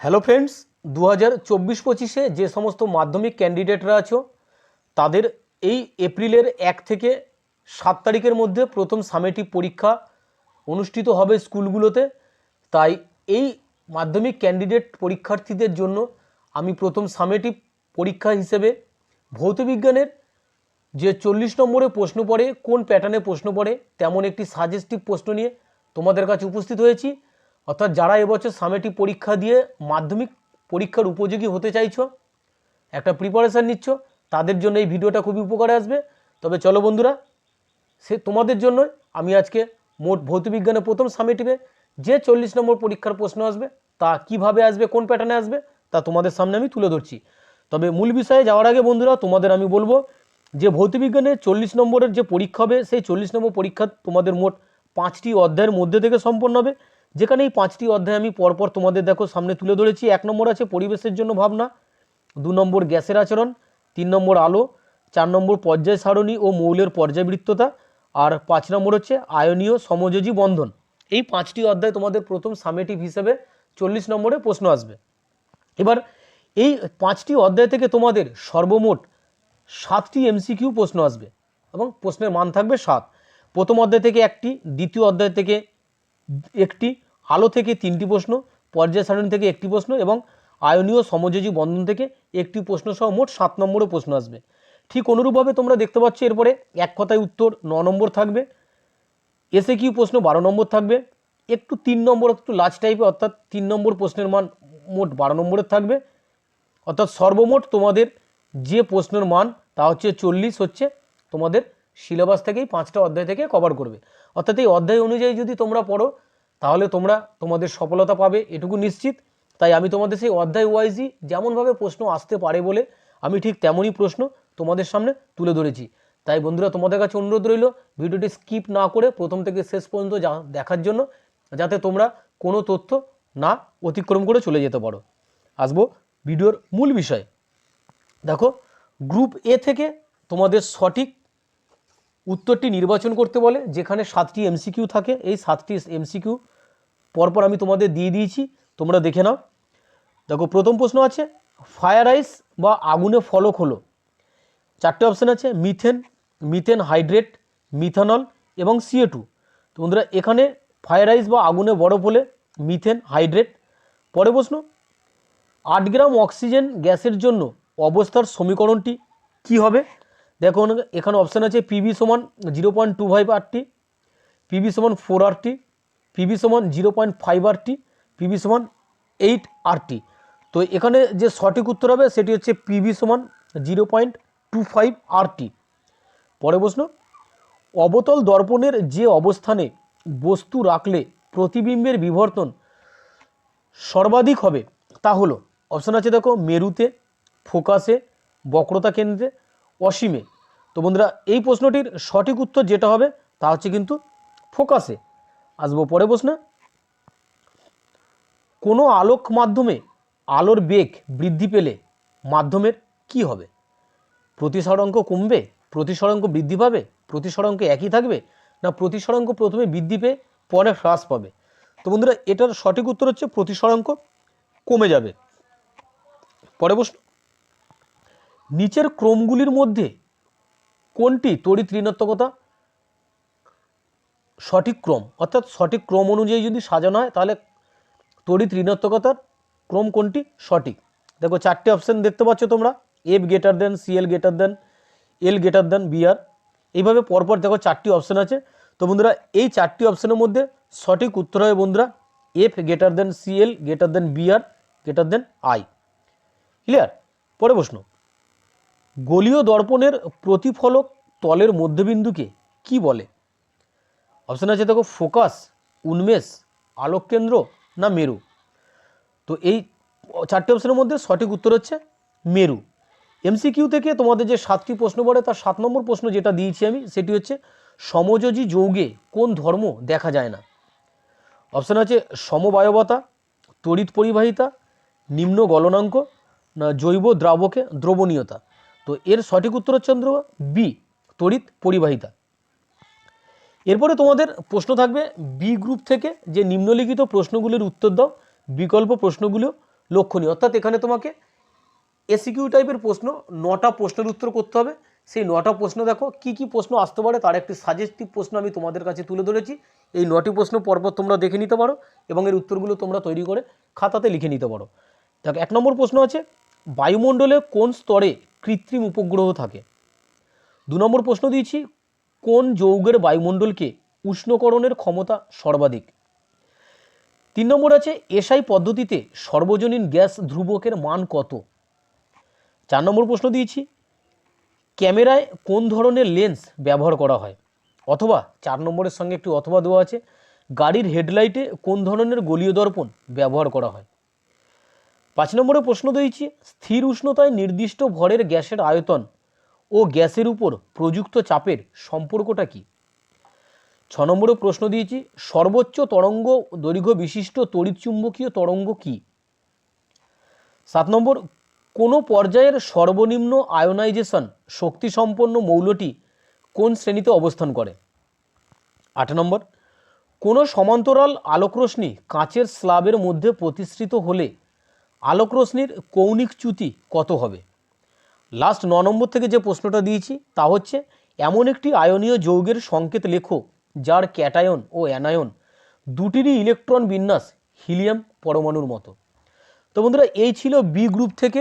Hello friends দু হাজার চব্বিশ পঁচিশে যে সমস্ত মাধ্যমিক ক্যান্ডিডেটরা আছো, তাদের এই এপ্রিলের এক থেকে সাত তারিখের মধ্যে প্রথম সামেটিভ পরীক্ষা অনুষ্ঠিত হবে স্কুলগুলোতে। তাই এই মাধ্যমিক ক্যান্ডিডেট পরীক্ষার্থীদের জন্য আমি প্রথম সামেটিভ পরীক্ষা হিসেবে ভৌতবিজ্ঞানের যে চল্লিশ নম্বরে প্রশ্ন পড়ে, কোন প্যাটার্নে প্রশ্ন পড়ে, তেমন একটি সাজেস্টিভ প্রশ্ন নিয়ে তোমাদের কাছে উপস্থিত হয়েছি। অর্থাৎ যারা এবছর সামেটিভ পরীক্ষা দিয়ে মাধ্যমিক পরীক্ষার উপযোগী হতে চাইছো, একটা প্রিপারেশান নিচ্ছ, তাদের জন্য এই ভিডিওটা খুবই উপকারে আসবে। তবে চলো বন্ধুরা, সে তোমাদের জন্য আমি আজকে মোট ভৌতবিজ্ঞানের প্রথম সামেটিভে যে চল্লিশ নম্বর পরীক্ষার প্রশ্ন আসবে, তা কীভাবে আসবে, কোন প্যাটার্নে আসবে, তা তোমাদের সামনে আমি তুলে ধরছি। তবে মূল বিষয়ে যাওয়ার আগে বন্ধুরা, তোমাদের আমি বলব যে ভৌতবিজ্ঞানে চল্লিশ নম্বরের যে পরীক্ষা হবে, সেই চল্লিশ নম্বর পরীক্ষা তোমাদের মোট পাঁচটি অধ্যায়ের মধ্যে থেকে সম্পন্ন হবে। যেখানে এই পাঁচটি অধ্যায় আমি পরপর তোমাদের দেখো সামনে তুলে ধরেছি, এক নম্বর আছে পরিবেশের জন্য ভাবনা, দু নম্বর গ্যাসের আচরণ, তিন নম্বর আলো, চার নম্বর পর্যায় সারণী ও মৌলের পর্যায়বৃত্ততা আর পাঁচ নম্বর হচ্ছে আয়নীয় সমযোজী বন্ধন। এই পাঁচটি অধ্যায় তোমাদের প্রথম সামেটিভ হিসেবে চল্লিশ নম্বরে প্রশ্ন আসবে। এবার এই পাঁচটি অধ্যায় থেকে তোমাদের সর্বমোট সাতটি এমসিকিউ প্রশ্ন আসবে এবং প্রশ্নের মান থাকবে সাত। প্রথম অধ্যায় থেকে একটি, দ্বিতীয় অধ্যায় থেকে একটি আলো থেকে তিনটি প্রশ্ন, পর্যায় সারণী থেকে একটি প্রশ্ন এবং আয়নীয় সমযোজী বন্ধন থেকে একটি প্রশ্ন সহ মোট সাত নম্বরে প্রশ্ন আসবে। ঠিক অনুরূপভাবে তোমরা দেখতে পাচ্ছ এরপরে এক কথায় উত্তর ন নম্বর থাকবে। এসে কিউ প্রশ্ন বারো নম্বর থাকবে। একটু তিন নম্বর, একটু লাস্ট টাইপে অর্থাৎ তিন নম্বর প্রশ্নের মান মোট বারো নম্বরের থাকবে। অর্থাৎ সর্বমোট তোমাদের যে প্রশ্নের মান, তা হচ্ছে চল্লিশ হচ্ছে তোমাদের সিলেবাস থেকেই পাঁচটা অধ্যায় থেকে কভার করবে। অর্থাৎ এই অধ্যায় অনুযায়ী যদি তোমরা পড়ো তাহলে তোমরা তোমাদের সফলতা পাবে, এটুকু নিশ্চিত। তাই আমি তোমাদের সেই অধ্যায় ওয়াইজই যেমনভাবে প্রশ্ন আসতে পারে বলে আমি ঠিক তেমনই প্রশ্ন তোমাদের সামনে তুলে ধরেছি। তাই বন্ধুরা, তোমাদের কাছে অনুরোধ রইল ভিডিওটি স্কিপ না করে প্রথম থেকে শেষ পর্যন্ত দেখার জন্য, যাতে তোমরা কোনো তথ্য না অতিক্রম করে চলে যেতে পারো। আসব ভিডিওর মূল বিষয়। দেখো গ্রুপ এ থেকে তোমাদের সঠিক উত্তরটি নির্বাচন করতে বলে, যেখানে সাতটি এমসিকিউ থাকে। এই সাতটি এমসিকিউ পরপর আমি তোমাদের দিয়ে দিয়েছি, তোমরা দেখে নাও। দেখো, প্রথম প্রশ্ন আছে ফায়ার আইস বা আগুনে ফলক হলো। চারটে অপশান আছে মিথেন মিথেন হাইড্রেট মিথানল এবং সিএ টু তো বন্ধুরা, এখানে ফায়ার আইস বা আগুনে বরফ হলে মিথেন হাইড্রেট পরে প্রশ্ন, আট গ্রাম অক্সিজেন গ্যাসের জন্য অবস্থার সমীকরণটি কি হবে? দেখো এখানে অপশান আছে পিবি সমান zero point two five RT PB সমান ফোর আরটি পিবি সমান zero point five RT PB সমান এইট আরটি তো এখানে যে সঠিক উত্তর হবে সেটি হচ্ছে পিবি সমান zero point two five RT পরে প্রশ্ন, অবতল দর্পণের যে অবস্থানে বস্তু রাখলে প্রতিবিম্বের বিবর্তন সর্বাধিক হবে তা হলো অপশান আছে দেখো মেরুতে, ফোকাসে, বক্রতা কেন্দ্রে অসীমে। তো বন্ধুরা, এই প্রশ্নটির সঠিক উত্তর যেটা হবে তা হচ্ছে কিন্তু ফোকাসে। আসব পরে প্রশ্ন। কোনো আলোক মাধ্যমে আলোর বেগ বৃদ্ধি পেলে মাধ্যমের কি হবে? প্রতিসরাঙ্ক কমবে প্রতিসরাঙ্ক বৃদ্ধি পাবে প্রতিসরাঙ্ক একই থাকবে, না প্রতিসরাঙ্ক প্রথমে বৃদ্ধি পেয়ে পরে হ্রাস পাবে? তো বন্ধুরা, এটার সঠিক উত্তর হচ্ছে প্রতিসরাঙ্ক কমে যাবে। পরে প্রশ্ন। নিচের ক্রমগুলির মধ্যে কোনটি তড়িৎ ঋণাত্মকতা? সঠিক ক্রম। অর্থাৎ সঠিক ক্রম অনুযায়ী যদি সাজানো হয়, তাহলে তড়িৎ ঋণাত্মকতার ক্রম কোনটি? সঠিক। দেখো, চারটে অপশান দেখতে পাচ্ছ তোমরা। F greater then CL greater then L greater then BR এইভাবে পরপর দেখো, চারটি অপশান আছে। তো বন্ধুরা, এই চারটি অপশানের মধ্যে সঠিক উত্তর হবে বন্ধুরা F greater then CL greater then BR greater then I clear পরে প্রশ্ন। গলীয় দর্পণের প্রতিফলক তলের মধ্যবিন্দুকে কি বলে? অপশান আছে দেখো ফোকাস উন্মেষ আলোক কেন্দ্র না মেরু? তো এই চারটে অপশানের মধ্যে সঠিক উত্তর হচ্ছে মেরু। এমসিকিউ থেকে তোমাদের যে সাতটি প্রশ্ন পড়ে, তার সাত নম্বর প্রশ্ন যেটা দিয়েছি আমি, সেটি হচ্ছে সমযোজী যৌগে কোন ধর্ম দেখা যায় না? অপশান আছে সমবায়বতা, তড়িৎ পরিবাহিতা, নিম্ন গলনাঙ্ক, না জৈব দ্রাবকে দ্রবণীয়তা। তো এর সঠিক উত্তর হচ্ছে চন্দ্র বি, তড়িৎ পরিবাহিতা। এরপরে তোমাদের প্রশ্ন থাকবে বি গ্রুপ থেকে যে নিম্নলিখিত প্রশ্নগুলির উত্তর দাও, বিকল্প প্রশ্নগুলো লক্ষণীয়। অর্থাৎ এখানে তোমাকে এসিকিউ টাইপের প্রশ্ন, নটা প্রশ্নের উত্তর করতে হবে। সেই নটা প্রশ্ন দেখো, কি কি প্রশ্ন আসতে পারে, তার একটি সাজেস্টিভ প্রশ্ন আমি তোমাদের কাছে তুলে ধরেছি। এই নটি প্রশ্ন পরপর তোমরা দেখে নিতে পারো এবং এর উত্তরগুলো তোমরা তৈরি করে খাতাতে লিখে নিতে পারো। দেখো, এক নম্বর প্রশ্ন আছে, বায়ুমণ্ডলে কোন স্তরে কৃত্রিম উপগ্রহ থাকে। দু নম্বর প্রশ্ন দিয়েছি, কোন যৌগের বায়ুমণ্ডলকে উষ্ণকরণের ক্ষমতা সর্বাধিক? তিন নম্বর আছে, এসআই পদ্ধতিতে সর্বজনীন গ্যাস ধ্রুবকের মান কত? চার নম্বর প্রশ্ন দিয়েছি, ক্যামেরায় কোন ধরনের লেন্স ব্যবহার করা হয়? অথবা চার নম্বরের সঙ্গে একটি অথবা দেওয়া আছে, গাড়ির হেডলাইটে কোন ধরনের গলীয় দর্পণ ব্যবহার করা হয়? পাঁচ নম্বরে প্রশ্ন দিয়েছি, স্থির উষ্ণতায় নির্দিষ্ট ভরের গ্যাসের আয়তন ও গ্যাসের উপর প্রযুক্ত চাপের সম্পর্কটা কি? ছ নম্বরে প্রশ্ন দিয়েছি, সর্বোচ্চ তরঙ্গ দৈর্ঘ্য বিশিষ্ট তড়িৎচুম্বকীয় তরঙ্গ কি? সাত নম্বর, কোনো পর্যায়ের সর্বনিম্ন আয়োনাইজেশন শক্তিসম্পন্ন মৌলটি কোন শ্রেণীতে অবস্থান করে? আট নম্বর, কোনো সমান্তরাল আলোকরশ্মি কাঁচের স্লাবের মধ্যে প্রতিষ্ঠিত হলে আলোকরশ্মির কৌণিক চ্যুতি কত হবে? লাস্ট ন নম্বর থেকে যে প্রশ্নটা দিয়েছি, তা হচ্ছে, এমন একটি আয়নীয় যৌগের সংকেত লেখো, যার ক্যাটায়ন ও অ্যানায়ন দুটিরই ইলেকট্রন বিন্যাস হিলিয়াম পরমাণুর মতো। তো বন্ধুরা, এই ছিল বি গ্রুপ থেকে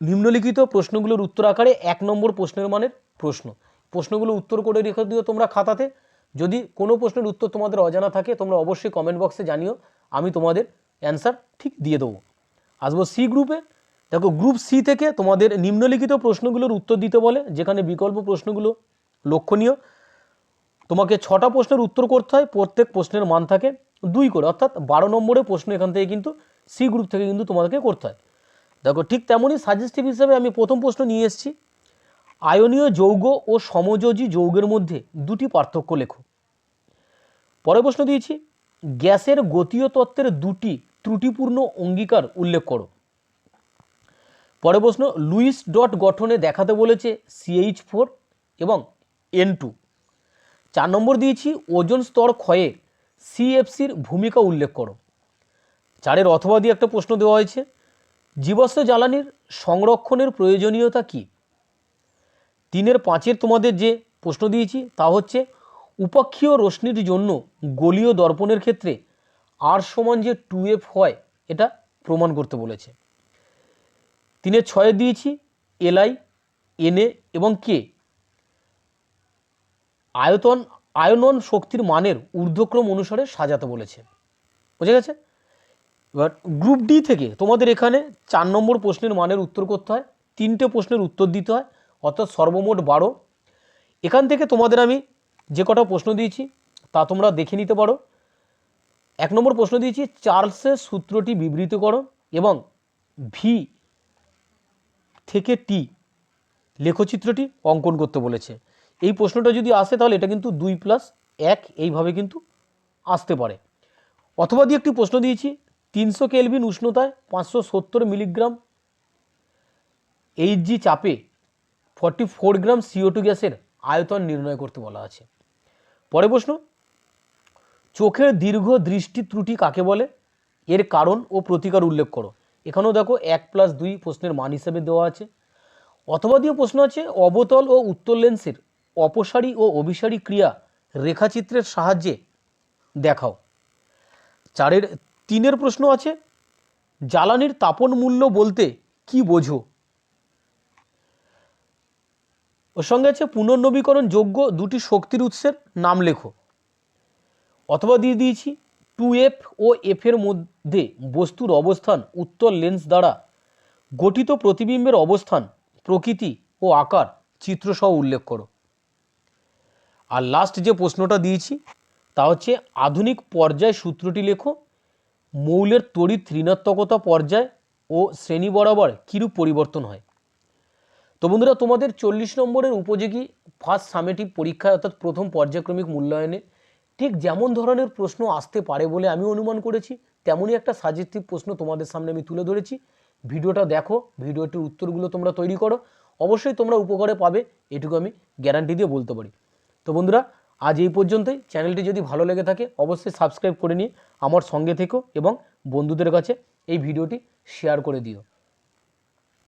নিম্নলিখিত প্রশ্নগুলোর উত্তর আকারে এক নম্বর প্রশ্নের মানের প্রশ্ন। প্রশ্নগুলো উত্তর করে রেখে দিও তোমরা খাতাতে। যদি কোনো প্রশ্নের উত্তর তোমাদের অজানা থাকে, তোমরা অবশ্যই কমেন্ট বক্সে জানিও, আমি তোমাদের অ্যান্সার ঠিক দিয়ে দেবো। আসব সি গ্রুপে। দেখো গ্রুপ সি থেকে তোমাদের নিম্নলিখিত প্রশ্নগুলোর উত্তর দিতে বলে, যেখানে বিকল্প প্রশ্নগুলো লক্ষণীয়। তোমাকে ছটা প্রশ্নের উত্তর করতে হয়, প্রত্যেক প্রশ্নের মান থাকে দুই করে। অর্থাৎ বারো নম্বরে প্রশ্ন এখান থেকে কিন্তু সি গ্রুপ থেকে কিন্তু তোমাদেরকে করতে হয়। দেখো ঠিক তেমনই সাজেস্টিভ হিসেবে আমি প্রথম প্রশ্ন নিয়ে এসেছি। আয়নীয় যৌগ ও সমযোজী যৌগের মধ্যে দুটি পার্থক্য লেখো। পরে প্রশ্ন দিয়েছি, গ্যাসের গতীয় তত্ত্বের দুটি ত্রুটিপূর্ণ অঙ্গীকার উল্লেখ করো। পরে প্রশ্ন, লুইস ডট গঠনে দেখাতে বলেছে সিএইচ ফোর এবং এন টু চার নম্বর দিয়েছি, ওজন স্তর ক্ষয়ে সিএফসির ভূমিকা উল্লেখ করো। চারের অথবা দিয়ে একটা প্রশ্ন দেওয়া হয়েছে, জীবাশ্ম জ্বালানির সংরক্ষণের প্রয়োজনীয়তা কি? তিনের পাঁচের তোমাদের যে প্রশ্ন দিয়েছি, তা হচ্ছে, উপাক্ষীয় রশ্মির জন্য গলীয় দর্পণের ক্ষেত্রে আর সমান যে টু এফ হয়, এটা প্রমাণ করতে বলেছে। তিনের ছয়ে দিয়েছি এলআই এনএ এবং কে আয়তন, আয়নন শক্তির মানের ঊর্ধ্বক্রম অনুসারে সাজাতে বলেছে। বুঝে গেছে? এবার গ্রুপ ডি থেকে তোমাদের এখানে চার নম্বর প্রশ্নের মানের উত্তর করতে হয়, তিনটে প্রশ্নের উত্তর দিতে হয়, অর্থাৎ সর্বমোট বারো। এখান থেকে তোমাদের আমি যে কটা প্রশ্ন দিয়েছি, তা তোমরা দেখে নিতে পারো। এক নম্বর প্রশ্ন দিয়েছি, চার্লসের সূত্রটি বিবৃত করো এবং ভি থেকে টি লেখচিত্রটি অঙ্কন করতে বলেছে। এই প্রশ্নটা যদি আসে তাহলে এটা কিন্তু দুই প্লাস এক, এইভাবে কিন্তু আসতে পারে। অথবা দিয়ে একটি প্রশ্ন দিয়েছি, তিনশো কেলভিন উষ্ণতায় পাঁচশো সত্তর মিলিগ্রাম এইচজি চাপে ফর্টি ফোর গ্রাম সিও গ্যাসের আয়তন নির্ণয় করতে বলা আছে। পরে প্রশ্ন চোখের দীর্ঘ দৃষ্টি ত্রুটি কাকে বলে? এর কারণ ও প্রতিকার উল্লেখ করো। এখানেও দেখো এক প্লাস দুই প্রশ্নের মান হিসেবে দেওয়া আছে। অথবা দিয়ে প্রশ্ন আছে, অবতল ও উত্তর লেন্সের অপসারী ও অভিসারী ক্রিয়া রেখাচিত্রের সাহায্যে দেখাও। চারের তিনের প্রশ্ন আছে, জ্বালানির তাপন মূল্য বলতে কি বোঝো? ওর সঙ্গে আছে পুনর্নবীকরণ যোগ্য দুটি শক্তির উৎসের নাম লেখো। অথবা দিয়ে দিয়েছি। টু এফ ও এফের মধ্যে বস্তুর অবস্থান, উত্তর লেন্স দ্বারা গঠিত প্রতিবিম্বের অবস্থান, প্রকৃতি ও আকার, চিত্রসহ উল্লেখ করো। আর লাস্ট যে প্রশ্নটা দিয়েছি, তা হচ্ছে আধুনিক পর্যায় সূত্রটি লেখো। মৌলের তড়িৎ ঋণাত্মকতা পর্যায় ও শ্রেণি বরাবর কীরূপ পরিবর্তন হয়? তো বন্ধুরা, তোমাদের চল্লিশ নম্বরের উপযোগী ফার্স্ট সামেটিভ পরীক্ষায় অর্থাৎ প্রথম পর্যায়ক্রমিক মূল্যায়নে ঠিক যেমন ধরনের প্রশ্ন আসতে পারে বলে আমি অনুমান করেছি, তেমনই একটা সাজেস্টিভ প্রশ্ন তোমাদের সামনে আমি তুলে ধরেছি। ভিডিওটা দেখো, ভিডিওটির উত্তরগুলো তোমরা তৈরি করো। অবশ্যই তোমরা উপকারে পাবে, এটুকু আমি গ্যারান্টি দিয়ে বলতে পারি। তো বন্ধুরা, আজ এই পর্যন্তই। চ্যানেলটি যদি ভালো লেগে থাকে, অবশ্যই সাবস্ক্রাইব করে নিয়ে আমার সঙ্গে থেকো এবং বন্ধুদের কাছে এই ভিডিওটি শেয়ার করে দিও।